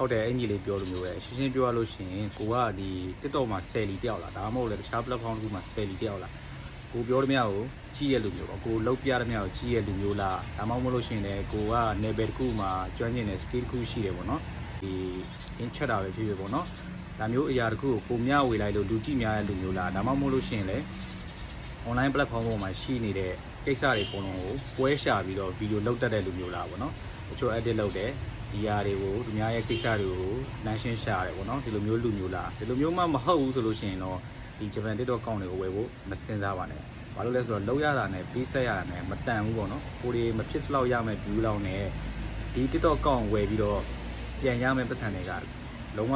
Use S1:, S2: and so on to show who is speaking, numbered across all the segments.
S1: ဟုတ်တယ်အင်ကြီးလေးပြောလို့မျိုးပဲရှင်းရှင်းပြောရလို့ရှိရင်ကိုကဒီ TikTok မှာ10လီတယောက်လားဒါမှမဟုတ်လေတခြား platform တစ်ခုမှာ10လီတယောက်လားကိုပြောရတဲ့မြကိုကြီးရလူမျိုးပေါ့ကိုလှုပ်ပြတဲ့မြကိုကြီးရလူမျိုးလားဒါမှမဟုတ်လို့ရှိရင်လေကိုက level တစ်ခုမှာကျွမ်းကျင်တဲ့ skill တစ်ခုရှိတယ်ပေါ့နော်ဒီ in chat တာပဲဖြစ်ဖြစ်ပေါ့နော်ဒါမျိုးအရာတစ်ခုကိုကိုမျှဝေလိုက်လို့လူကြည့်များတဲ့လူမျိုးလားဒါမှမဟုတ်လို့ရှိရင်လေ online platform ပေါ်မှာရှိနေတဲ့ကိစ္စတွေပုံလုံးကိုပွဲရှာပြီးတော့ဗီဒီယိုလုပ်တတ်တဲ့လူမျိုးလားပေါ့နော်တချို့ edit လုပ်တယ် ဒီဟာတွေကိုသူများရဲ့ကိစ္စတွေကိုလမ်းရှင်းရှာတယ်ပေါ့နော်ဒီလိုမျိုးလူမျိုးလားဒီလိုမျိုးမှမဟုတ်ဘူးဆိုလို့ရှိရင်တော့ဒီ Japan TikTok account တွေကိုဝယ်ဖို့မစင်စားပါနဲ့ဘာလို့လဲဆိုတော့လောက်ရတာနဲ့ပေးဆက်ရတာနဲ့မတန်ဘူးပေါ့နော်ကိုတွေမဖြစ်စလောက်ရမယ် view လောက်နဲ့ဒီ TikTok account ဝယ်ပြီးတော့ပြန်ရမယ်ပတ်စံတွေကလုံးဝ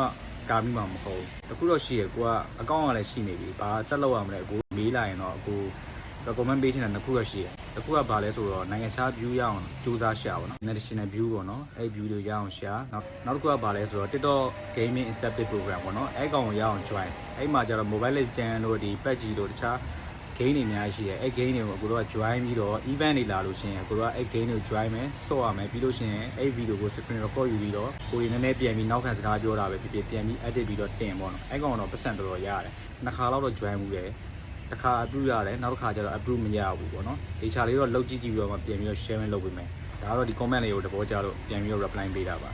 S1: ကာမိမှာမဟုတ်ဘူးတခုတော့ရှိရကိုကအကောင့်ကလည်းရှိနေပြီဘာဆက်လုပ်ရမလဲကိုမေးလိုက်ရင်တော့ကို recommend ပေးချင်တာနှစ်ခုတော့ရှိတယ်။ တစ်ခုကဘာလဲဆိုတော့နိုင်ငံခြား view ရအောင်စူးစမ်းရှာပါတော့။ national view ပေါ့နော်။အဲ့ view တွေရအောင်ရှာ။နောက်နောက်တစ်ခုကဘာလဲဆိုတော့ TikTok gaming incentive program ပေါ့နော်။အဲ့ကောင်ကိုရအောင် join ။အဲ့မှာကျတော့ mobile legend တို့ဒီ PUBG တို့တခြား game တွေအများကြီးရှိတယ်။အဲ့ game တွေကိုအခုတော့ join ပြီးတော့ event တွေလာလို့ရှိရင်အခုတော့အဲ့ game တွေကို join မယ်။ဆော့ရမယ်။ပြီးလို့ရှိရင်အဲ့ video ကို screen record ယူပြီးတော့ကိုယ်ရင်းနည်းနည်းပြန်ပြီးနောက်ခံစကားပြောတာပဲဖြစ်ဖြစ်ပြန်ပြီး edit ပြီးတော့တင်ပေါ့နော်။အဲ့ကောင်ကတော့ပတ်စံတော်တော်ရတယ်။နှစ်ခါလောက်တော့ join မှုတယ်။ တစ်ခါ approve ရတယ်နောက်တစ်ခါကျတော့ approve မရဘူးပေါ့နော်ဒီချာလေးတော့လောက်ကြည့်ကြည့်ပြီးတော့မှပြန်ပြီးတော့ share လုပ်ပေးမယ်ဒါကတော့ဒီ comment လေးကိုတဘောကြလို့ပြန်ပြီးတော့ reply ပေးတာပါ